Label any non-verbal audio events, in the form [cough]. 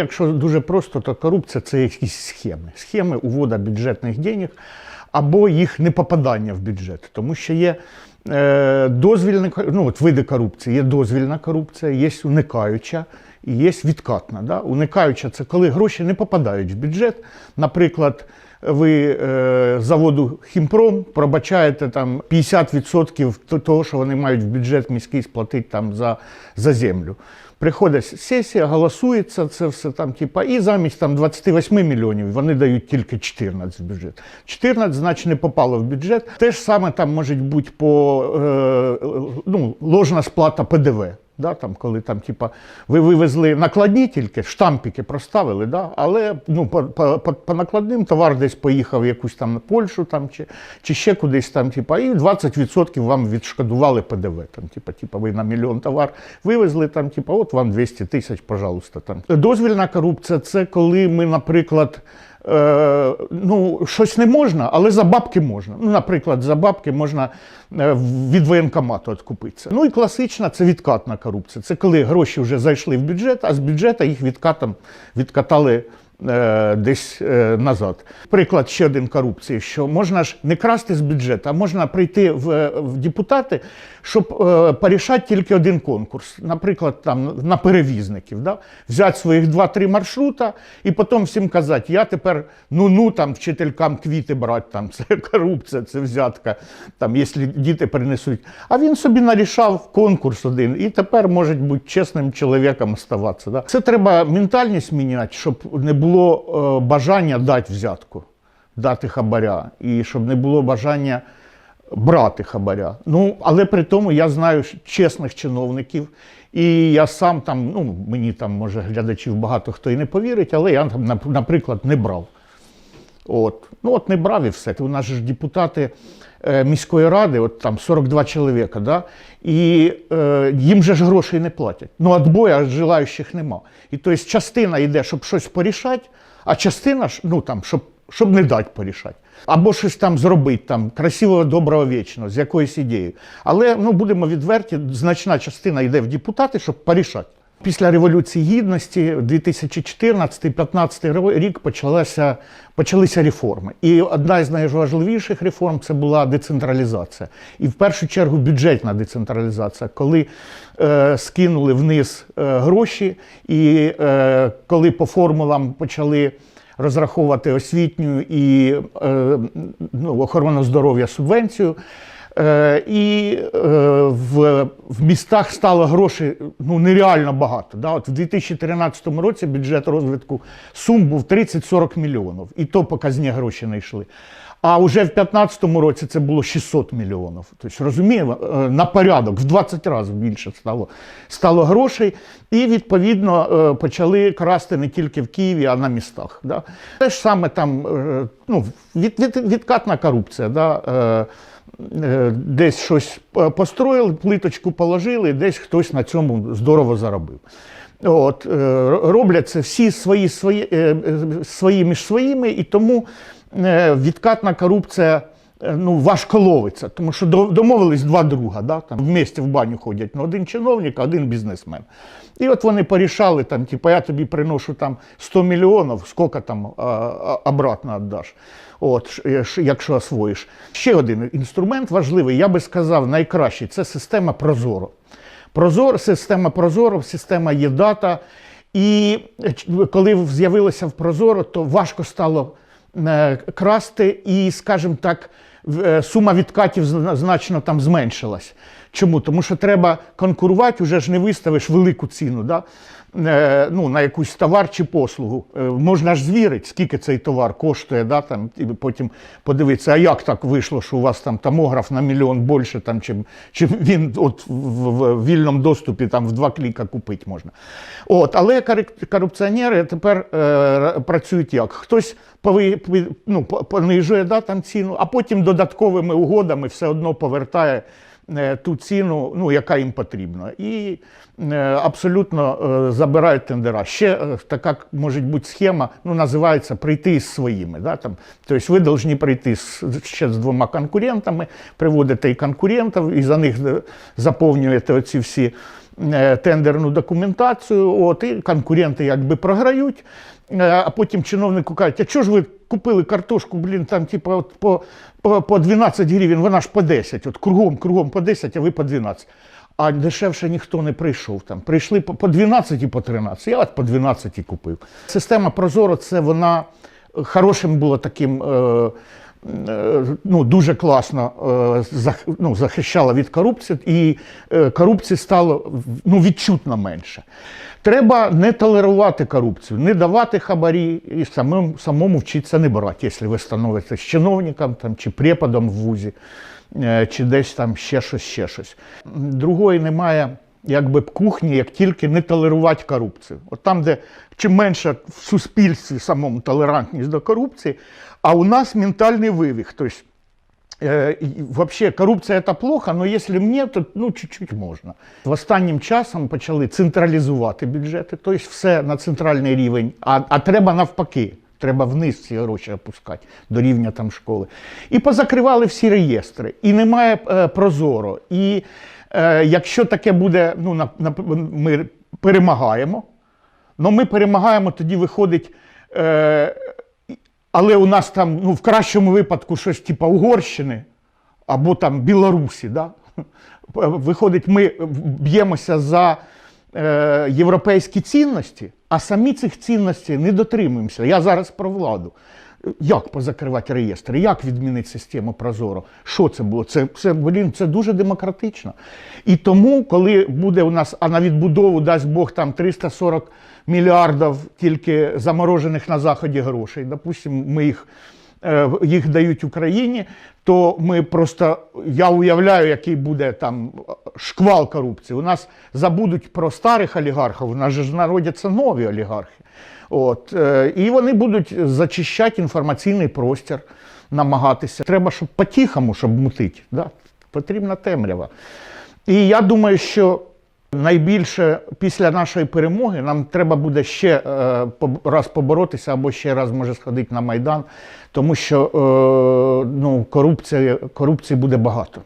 Якщо дуже просто, то корупція це якісь схеми. Схеми увода бюджетних денег або їх непопадання в бюджет. Тому що є е, дозвільна, ну, от види корупції, є дозвільна корупція, є уникаюча і є відкатна. Да? Уникаюча це коли гроші не попадають в бюджет. Наприклад, ви е, заводу Хімпром пробачаєте там 50% того, що вони мають в бюджет міський сплатити там за, за землю. Приходить сесія, голосується це все там, типа, і замість там 28 мільйонів вони дають тільки 14 в бюджет. 14, значить, не попало в бюджет. Те ж саме там може бути по е, ну, ложна сплата ПДВ. Да, там, коли там, типа, ви вивезли накладні тільки, штампики проставили, да, але ну, по, по, по, накладним товар десь поїхав якусь там на Польщу там, чи, чи ще кудись там, типа, і 20% вам відшкодували ПДВ. Там, типа, типа, ви на мільйон товар вивезли, там, типа, от вам 200 тисяч, пожалуйста. Там. Дозвільна корупція це коли ми, наприклад, Е, ну, щось не можна, але за бабки можна. Ну, наприклад, за бабки можна е, від воєнкомату відкупитися. Ну і класична це відкатна корупція. Це коли гроші вже зайшли в бюджет, а з бюджету їх відкатом відкатали десь е, назад. Приклад ще один корупції, що можна ж не красти з бюджету, а можна прийти в, в депутати, щоб е, порішати тільки один конкурс. Наприклад, там на перевізників. Да? Взяти своїх 2-3 маршрута і потім всім казати, я тепер ну-ну там вчителькам квіти брати, там [laughs] це корупція, це взятка, там, якщо діти принесуть. А він собі нарішав конкурс один і тепер може бути чесним чоловіком оставатися. Да? Це треба ментальність міняти, щоб не було е, бажання дати взятку, дати хабаря, і щоб не було бажання брати хабаря. Ну, але при тому я знаю чесних чиновників, і я сам там, ну мені там може глядачів багато хто і не повірить, але я там, нап- наприклад, не брав. От. Ну от не брав і все. У нас ж депутати е, міської ради, от там 42 чоловіка, да? і е, їм же ж грошей не платять. Ну, отбоя желаючих нема. І тобто частина йде, щоб щось порішати, а частина ну там, щоб, щоб не дати порішати. Або щось там зробити, там, красивого, доброго, вічного, з якоюсь ідеєю. Але ну, будемо відверті, значна частина йде в депутати, щоб порішати. Після Революції Гідності, 2014-2015 рік почалася, почалися реформи. І одна із найважливіших реформ це була децентралізація. І в першу чергу бюджетна децентралізація, коли е, скинули вниз е, гроші, і е, коли по формулам почали розраховувати освітню і е, ну, охорону здоров'я субвенцію. Е, і е, в, в містах стало грошей ну, нереально багато. Да? От в 2013 році бюджет розвитку Сум був 30-40 мільйонів. І то показні гроші не йшли. А вже в 2015 році це було 600 мільйонів. Тобто, розуміємо, е, на порядок, в 20 разів більше стало, стало грошей. І відповідно е, почали красти не тільки в Києві, а на містах. Да? Те ж саме там е, ну, від, від, відкатна корупція. Да? Десь щось построїли, плиточку положили, десь хтось на цьому здорово заробив. От, роблять це всі свої, свої, свої між своїми, і тому відкатна корупція е, ну, важко ловиться, тому що домовились два друга, да, там вместе в баню ходять, ну, один чиновник, а один бізнесмен. І от вони порішали, там, типу, я тобі приношу там 100 мільйонів, скільки там обратно віддаш, от, ш- якщо освоїш. Ще один інструмент важливий, я би сказав, найкращий це система Прозоро. Прозоро, система Прозоро, система є дата. І е, коли з'явилося в Прозоро, то важко стало е, красти, і, скажімо так, е, сума відкатів значно там зменшилась. Чому? Тому що треба конкурувати, вже ж не виставиш велику ціну да? Е, ну, на якусь товар чи послугу. Е, можна ж звірити, скільки цей товар коштує, да? там, і потім подивитися, а як так вийшло, що у вас там томограф на мільйон більше, там, чим, чим він от в, в, в вільному доступі там, в два кліка купити можна. От, але корупціонери тепер е, працюють як? Хтось пови, ну, понижує да, там ціну, а потім додатковими угодами все одно повертає ту ціну, ну, яка їм потрібна. І е, абсолютно е, забирають тендера. Ще е, така може бути схема, ну, називається прийти з своїми. Да, там. Тобто ви повинні прийти з, ще з двома конкурентами, приводите і конкурентів, і за них е, заповнюєте оці всі е, тендерну документацію, от, і конкуренти якби програють. Е, А потім чиновнику кажуть, а чого ж ви купили картошку, блін, там, типу, от по, по, по 12 гривень, вона ж по 10, от кругом, кругом по 10, а ви по 12. А дешевше ніхто не прийшов там. Прийшли по по 12 і по 13. Я от по 12 і купив. Система Прозоро це вона хорошим було таким. Е, е, Ну, дуже класно е, ну, захищала від корупції, і е, корупції стало ну, відчутно менше. Треба не толерувати корупцію, не давати хабарі і самим, самому вчитися не брати, якщо ви становитесь чиновником там, чи преподом в вузі, е, чи десь там ще щось, ще щось. Другої немає якби кухні, як тільки не толерувати корупцію. От там, де чим менше в суспільстві самому толерантність до корупції, а у нас ментальний вивих. Тобто, Э, Вообще корупція это плохо, но якщо мені, то ну чуть-чуть можна. В останнім часом почали централізувати бюджети, тобто все на центральний рівень, а, а треба навпаки. Треба вниз ці гроші опускати до рівня там школи. І позакривали всі реєстри, і немає е, прозоро. І е, якщо таке буде, ну на, на, ми перемагаємо, Ну, ми перемагаємо, тоді виходить. Е, але у нас там, ну, в кращому випадку, щось типу Угорщини або там Білорусі. Да? Виходить, ми б'ємося за е, європейські цінності, а самі цих цінностей не дотримуємося. Я зараз про владу. Як позакривати реєстри? Як відмінити систему Прозоро? Що це було? Це, це, блін, це дуже демократично. І тому, коли буде у нас, а на відбудову дасть Бог там 340 мільярдів тільки заморожених на заході грошей, допустимо, ми їх, їх дають Україні, то ми просто я уявляю, який буде там шквал корупції. У нас забудуть про старих олігархів, у нас же народяться нові олігархи. От, е, і вони будуть зачищати інформаційний простір, намагатися. Треба, щоб по-тихому, щоб мутити. Да? Потрібна темрява. І я думаю, що найбільше після нашої перемоги нам треба буде ще е, раз поборотися або ще раз може сходити на Майдан, тому що е, ну, корупція, корупції буде багато.